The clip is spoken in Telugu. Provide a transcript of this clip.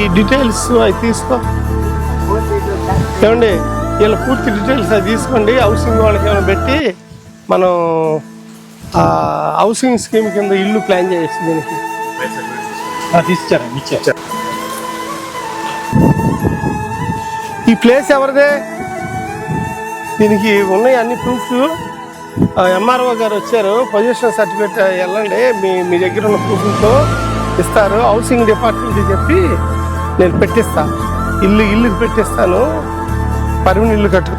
ఈ డీటెయిల్స్ అవి తీసుకో. ఏమండి వీళ్ళ పూర్తి డీటెయిల్స్ అది తీసుకోండి. హౌసింగ్ వాళ్ళకి ఏమైనా పెట్టి మనం హౌసింగ్ స్కీమ్ కింద ఇల్లు ప్లాన్ చేయొచ్చు దీనికి. తీసిచ్చారండి ఇచ్చారు ఈ ప్లేస్ ఎవరిదే? దీనికి ఉన్నాయి అన్ని ప్రూఫ్స్ ఎంఆర్ఓ గారు వచ్చారు. పొజిషన్ సర్టిఫికేట్ వెళ్ళండి. మీ మీ దగ్గర ఉన్న ప్రూఫ్లతో ఇస్తారు. హౌసింగ్ డిపార్ట్మెంట్ చెప్పి నేను పెట్టిస్తా. ఇల్లు ఇల్లు పెట్టిస్తాను పరువుని ఇల్లు కట్టు